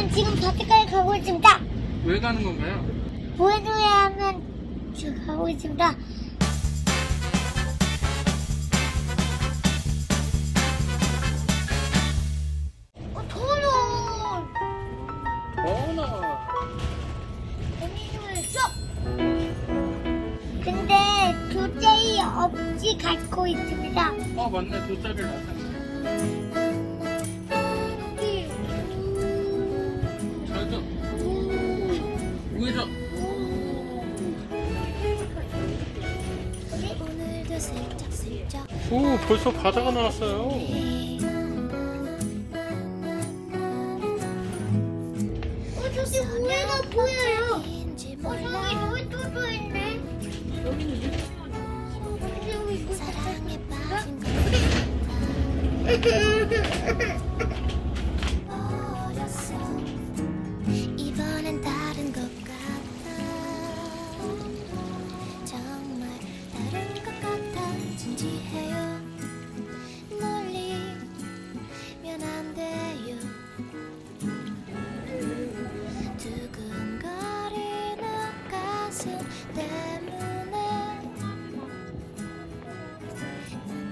저희는 지금 밭에까지 가고 있습니다. 왜 가는 건가요? 보여줘야 하면 지금 가고 있습니다. 어, 더러워. 어나 재민이를 쏙. 근데 도저히 없이 갖고 있습니다. 어 맞네 돗자리를 놨네 오 벌써 바다가 나왔어요 어, 저기 모래가 보여요. 어, 저기 저기 또 보이네. 여기 있고 사랑에 빠진 어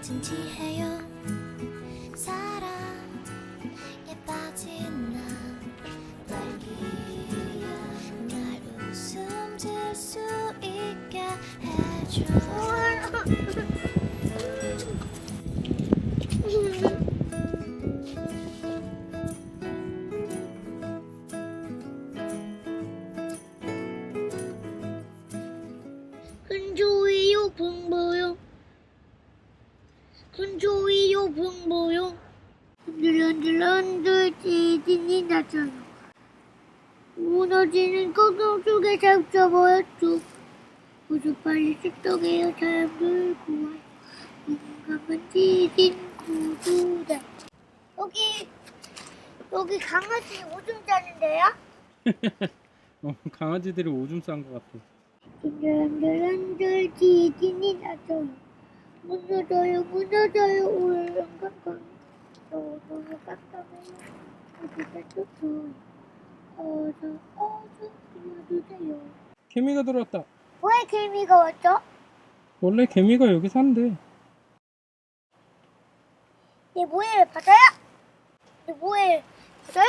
진지해요. 사랑에 빠진 난 딸기야. 날 웃음 질수 있게 해줘 근조이요 붕보요. 흔들흔들 지진이 나잖아 무너지는 걱정 속에 잡혀버렸죠. 모두 빨리 습덕해요 사람들. 구하여 용감한 지진 구조대 여기 여기 강아지 오줌 싸는데요? 어, 강아지들이 오줌 싼 것 같아. 흔들흔들 지진이 나죠. 무너져요, 무너져요, 울렁강강. 너무 깜깜해요. 어디가 쫓아. 어서, 어서, 뛰어주세요. 개미가 들어왔다 왜 개미가 왔죠? 원래 개미가 여기 산대 내 모해를 받아요! 내 모해를 받아요!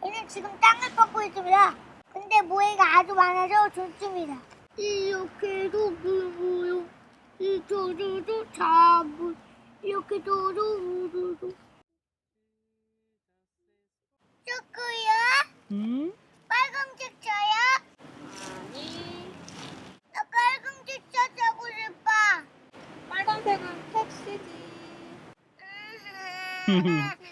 저는 지금 땅을 파고 있습니다. 근데 모해가 아주 많아서 좋습니다. 이렇게도 불고요. 이쪽으로도 잡을. 이렇게 도로우르르. 초코야? 응? 빨강색 쳐요? 아니, 나 빨강색 쳐자고 싶어. 빨간색은 택시지.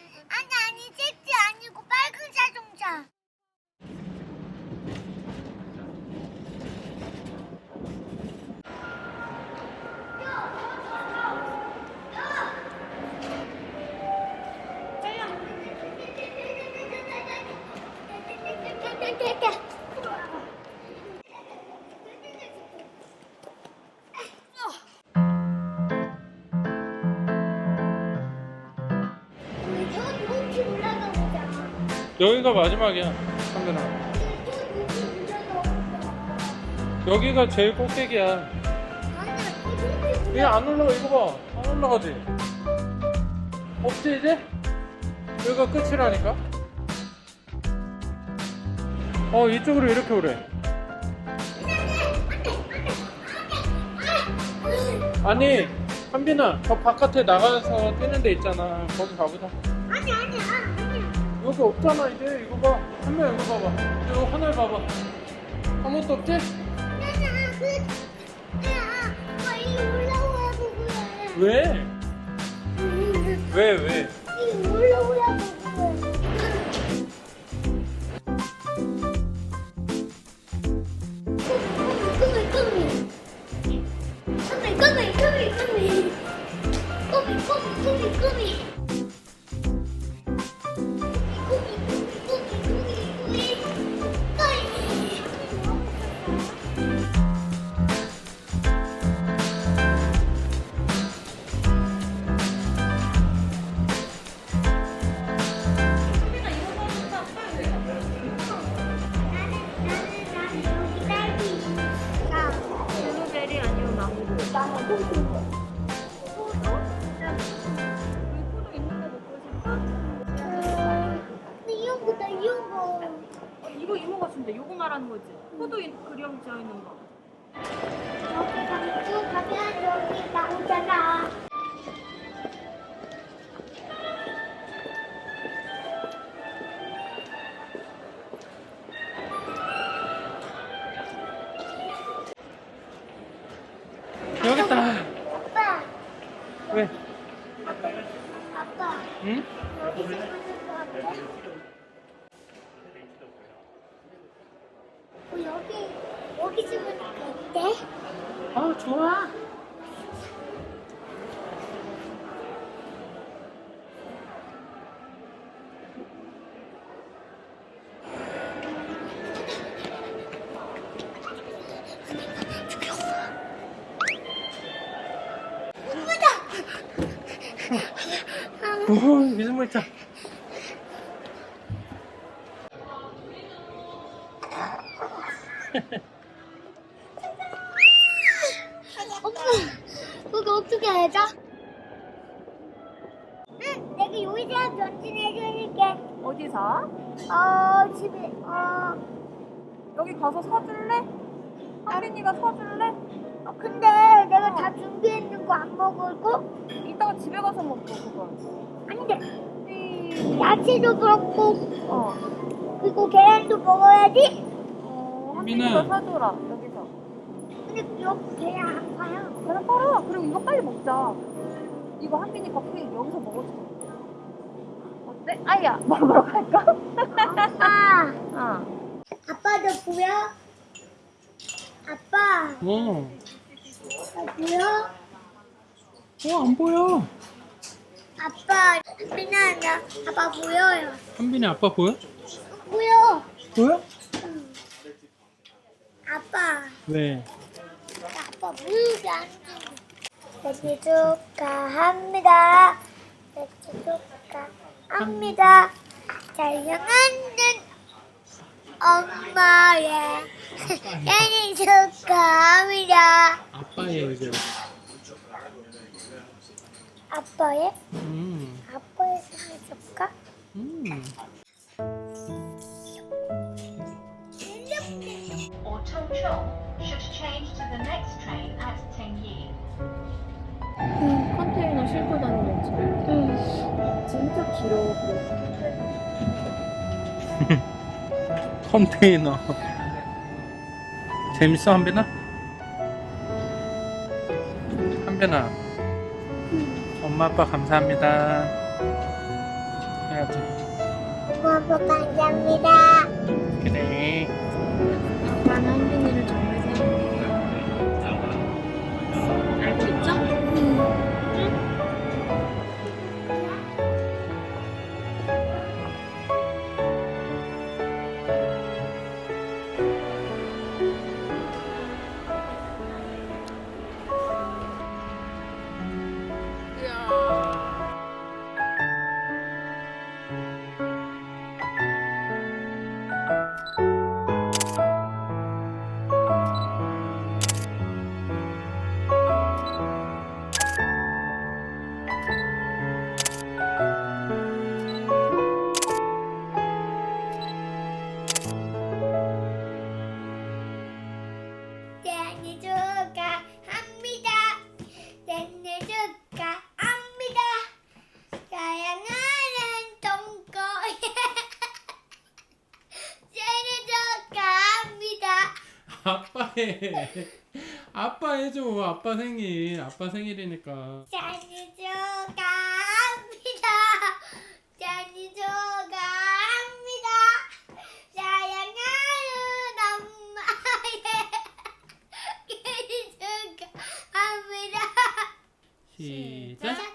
여기가 마지막이야 보자. 여기가 제일 꼭대기야 저 높이 올라가. 얘안 올라가 이거 봐 안 올라가지 없지 이제? 여기가 끝이라니까 어 이쪽으로 이렇게 오래 아니 한빈아 저 바깥에 나가서 뛰는 데 있잖아 거기 가보자. 여기 없잖아 이제 이거 봐 한 명 이거 봐봐 이거 하늘 봐봐 아무것도 없지? 왜? 왜 왜? 같은데 요거 말하는 거지? 포도 이- 그림 지어 있는 거. 여기 쭉 가면 여기 나오잖아. 여기 있다. 아빠, 왜? 아빠, 응? 여기 집어줄 것 같아? 오 미스물 있다. 엄마, 그거 어떻게 하죠? 응, 내가 요리사 변신해줄게. 어디서? 어, 집에, 어, 여기 가서 서줄래? 한빈이가 서줄래? 어, 근데 내가 다 준비했는 거 안 먹을 거? 이따가 집에 가서 먹고 그거. 아닌데, 야채도 그렇고, 어. 그리고 계란도 먹어야지? 어, 민아. 한빈이가 사줘라 여기서. 근데 여기 계란 안 파요. 그래 빨아. 그리고 이거 빨리 먹자. 이거 한빈이 거 케이크 여기서 먹어줄게. 어때? 아야 먹으러 갈까? 아빠, 어. 아빠도 보여? 아빠, 어. 아, 보여? 어 안 보여. 아빠, 민아, 나 아빠 보여요. 한빈이 아빠 보여? 보여. 보여? 응. 아빠, 네. 아빠 안 돼. 생일 축하합니다. 생일 축하합니다. 사랑하는 엄마의 생일 축하합니다. 아빠의 이제. 아빠의 음. 아빠의 축하? 음. Tengyi. 컨테이너 싣고 다니는 차. 응. 진짜 길어. 컨테이너. 재밌어 한빈아? 한빈아. 엄마 아빠 감사합니다. 해야지. 엄마 아빠 감사합니다. 그래. 아빠 해줘. 아빠 생일. 아빠 생일이니까. 생일 축하합니다. 생일 축하합니다. 사랑하는 엄마의 생일 축하합니다. 시작.